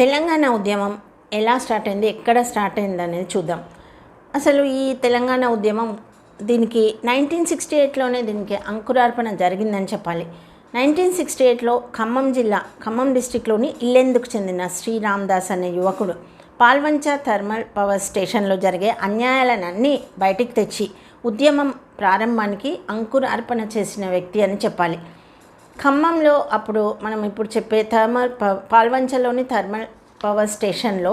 తెలంగాణ ఉద్యమం ఎలా స్టార్ట్ అయింది ఎక్కడ స్టార్ట్ అయింది అనేది చూద్దాం. అసలు ఈ తెలంగాణ ఉద్యమం దీనికి నైన్టీన్ సిక్స్టీ ఎయిట్లోనే దీనికి అంకురార్పణ జరిగిందని చెప్పాలి. నైన్టీన్ సిక్స్టీ ఎయిట్లో ఖమ్మం జిల్లా ఖమ్మం డిస్టిక్లోని ఇల్లెందుకు చెందిన శ్రీరామ్దాస్ అనే యువకుడు పాల్వంచ థర్మల్ పవర్ స్టేషన్లో జరిగే అన్యాయాలన్నీ బయటికి తెచ్చి ఉద్యమం ప్రారంభానికి అంకురార్పణ చేసిన వ్యక్తి అని చెప్పాలి. ఖమ్మంలో అప్పుడు మనం ఇప్పుడు చెప్పే థర్మల్ ప పాల్వంచలోని థర్మల్ పవర్ స్టేషన్లో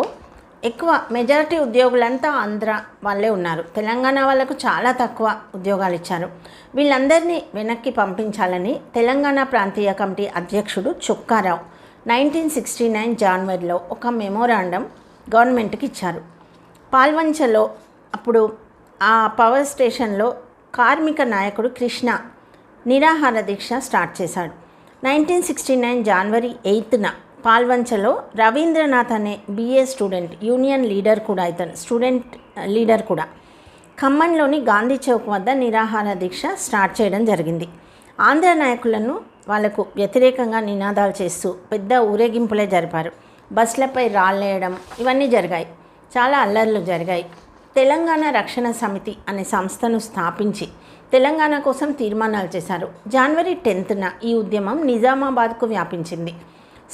ఎక్కువ మెజారిటీ ఉద్యోగులంతా ఆంధ్ర వాళ్ళే ఉన్నారు. తెలంగాణ వాళ్ళకు చాలా తక్కువ ఉద్యోగాలు ఇచ్చారు. వీళ్ళందరినీ వెనక్కి పంపించాలని తెలంగాణ ప్రాంతీయ కమిటీ అధ్యక్షుడు చుక్కారావు నైన్టీన్ సిక్స్టీ నైన్ జనవరిలో ఒక మెమోరాండం గవర్నమెంట్కి ఇచ్చారు. పాల్వంచలో అప్పుడు ఆ పవర్ స్టేషన్లో కార్మిక నాయకుడు కృష్ణ నిరాహార దీక్ష స్టార్ట్ చేశాడు. నైన్టీన్ సిక్స్టీ నైన్ జనవరి ఎయిత్న పాల్వంచలో రవీంద్రనాథ్ అనే బీఏ స్టూడెంట్ యూనియన్ లీడర్ కూడా ఇతను స్టూడెంట్ లీడర్ కూడా. ఖమ్మంలోని గాంధీ చౌక్ వద్ద నిరాహార దీక్ష స్టార్ట్ చేయడం జరిగింది. ఆంధ్ర నాయకులను వాళ్ళకు వ్యతిరేకంగా నినాదాలు చేస్తూ పెద్ద ఊరేగింపులే జరిపారు. బస్సులపై రాళ్ళేయడం ఇవన్నీ జరిగాయి. చాలా అల్లర్లు జరిగాయి. తెలంగాణ రక్షణ సమితి అనే సంస్థను స్థాపించి తెలంగాణ కోసం తీర్మానాలు చేశారు. జనవరి టెన్త్న ఈ ఉద్యమం నిజామాబాద్కు వ్యాపించింది.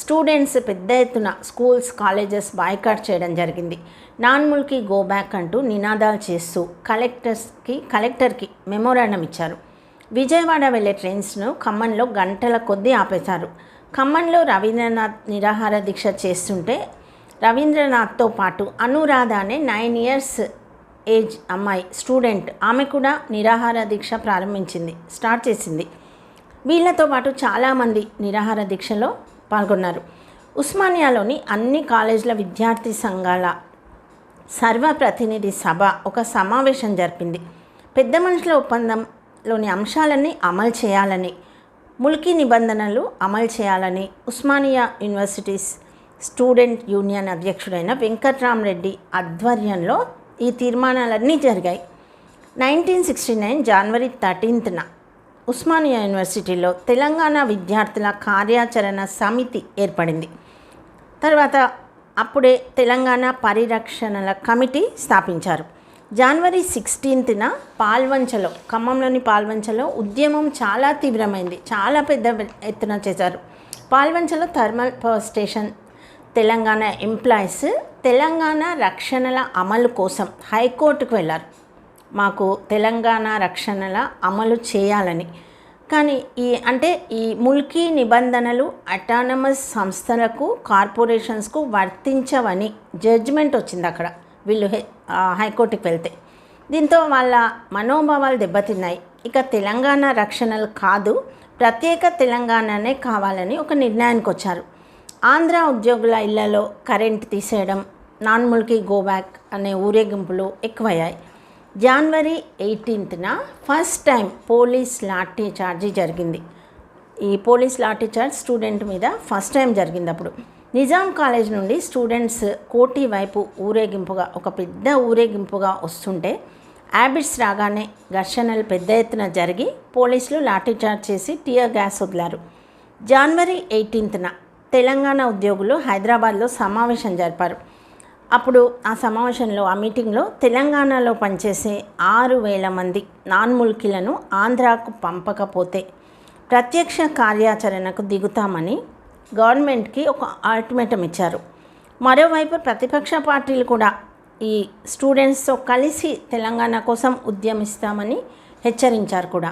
స్టూడెంట్స్ పెద్ద ఎత్తున స్కూల్స్ కాలేజెస్ బాయ్కాట్ చేయడం జరిగింది. నాన్ ముల్కీ గో బ్యాక్ అంటూ నినాదాలు చేస్తూ కలెక్టర్స్కి కలెక్టర్కి మెమోరాండం ఇచ్చారు. విజయవాడ వెళ్ళే ట్రైన్స్ను ఖమ్మంలో గంటల కొద్దీ ఆపేశారు. ఖమ్మంలో రవీంద్రనాథ్ నిరాహార దీక్ష చేస్తుంటే రవీంద్రనాథ్తో పాటు అనురాధ అనే నైన్ ఇయర్స్ ఏజ్ అమ్మాయి స్టూడెంట్ ఆమె కూడా నిరాహార దీక్ష ప్రారంభించింది స్టార్ట్ చేసింది. వీళ్ళతో పాటు చాలామంది నిరాహార దీక్షలో పాల్గొన్నారు. ఉస్మానియాలోని అన్ని కాలేజీల విద్యార్థి సంఘాల సర్వప్రతినిధి సభ ఒక సమావేశం జరిపింది. పెద్ద మనుషుల ఒప్పందంలోని అంశాలన్నీ అమలు చేయాలని ముల్కీ నిబంధనలు అమలు చేయాలని ఉస్మానియా యూనివర్సిటీస్ స్టూడెంట్ యూనియన్ అధ్యక్షుడైన వెంకట్రామరెడ్డి ఆధ్వర్యంలో ఈ తీర్మానాలన్నీ జరిగాయి. నైన్టీన్ సిక్స్టీ నైన్ జనవరి థర్టీన్త్న ఉస్మానియా యూనివర్సిటీలో తెలంగాణ విద్యార్థుల కార్యాచరణ సమితి ఏర్పడింది. తర్వాత అప్పుడే తెలంగాణ పరిరక్షణల కమిటీ స్థాపించారు. జనవరి సిక్స్టీన్త్న పాల్వంచలో ఖమ్మంలోని పాల్వంచలో ఉద్యమం చాలా తీవ్రమైంది. చాలా పెద్ద ఎత్తున చేశారు. పాల్వంచలో thermal power station Telangana employees Telangana రక్షణల అమలు కోసం హైకోర్టుకు వెళ్ళారు మాకు తెలంగాణ రక్షణల అమలు చేయాలని. కానీ ఈ అంటే ఈ ముల్కీ నిబంధనలు అటానమస్ సంస్థలకు కార్పొరేషన్స్కు వర్తించవని జడ్జిమెంట్ వచ్చింది అక్కడ. వీళ్ళు హైకోర్టుకి వెళ్తే. దీంతో వాళ్ళ మనోభావాలు దెబ్బతిన్నాయి. ఇక తెలంగాణ రక్షణలు కాదు ప్రత్యేక తెలంగాణనే కావాలని ఒక నిర్ణయానికి వచ్చారు ఆంధ్ర ఉద్యోగుల ఇళ్ళలో కరెంట్ తీసేయడం నాన్ ముల్కీ అనే ఊరేగింపులు ఎక్కువయ్యాయి. జనవరి ఎయిటీన్త్న first time police lathi charge జరిగింది. ఈ పోలీస్ లాఠీ చార్జ్ స్టూడెంట్ మీద ఫస్ట్ టైం జరిగింది అప్పుడు. నిజాం కాలేజ్ నుండి స్టూడెంట్స్ కోటి వైపు ఊరేగింపుగా ఒక పెద్ద ఊరేగింపుగా వస్తుంటే యాబిట్స్ రాగానే ఘర్షణలు పెద్ద ఎత్తున జరిగి పోలీసులు లాఠీచార్జ్ చేసి టియర్ గ్యాస్ వదిలారు. జనవరి ఎయిటీన్త్న తెలంగాణ ఉద్యోగులు హైదరాబాద్లో సమావేశం జరిపారు. అప్పుడు ఆ సమావేశంలో ఆ మీటింగ్లో తెలంగాణలో పనిచేసే ఆరు వేల మంది నాన్ ముల్కీలను ఆంధ్రాకు పంపకపోతే ప్రత్యక్ష కార్యాచరణకు దిగుతామని గవర్నమెంట్కి ఒక అల్టిమేటం ఇచ్చారు. మరోవైపు ప్రతిపక్ష పార్టీలు కూడా ఈ స్టూడెంట్స్తో కలిసి తెలంగాణ కోసం ఉద్యమిస్తామని హెచ్చరించారు కూడా.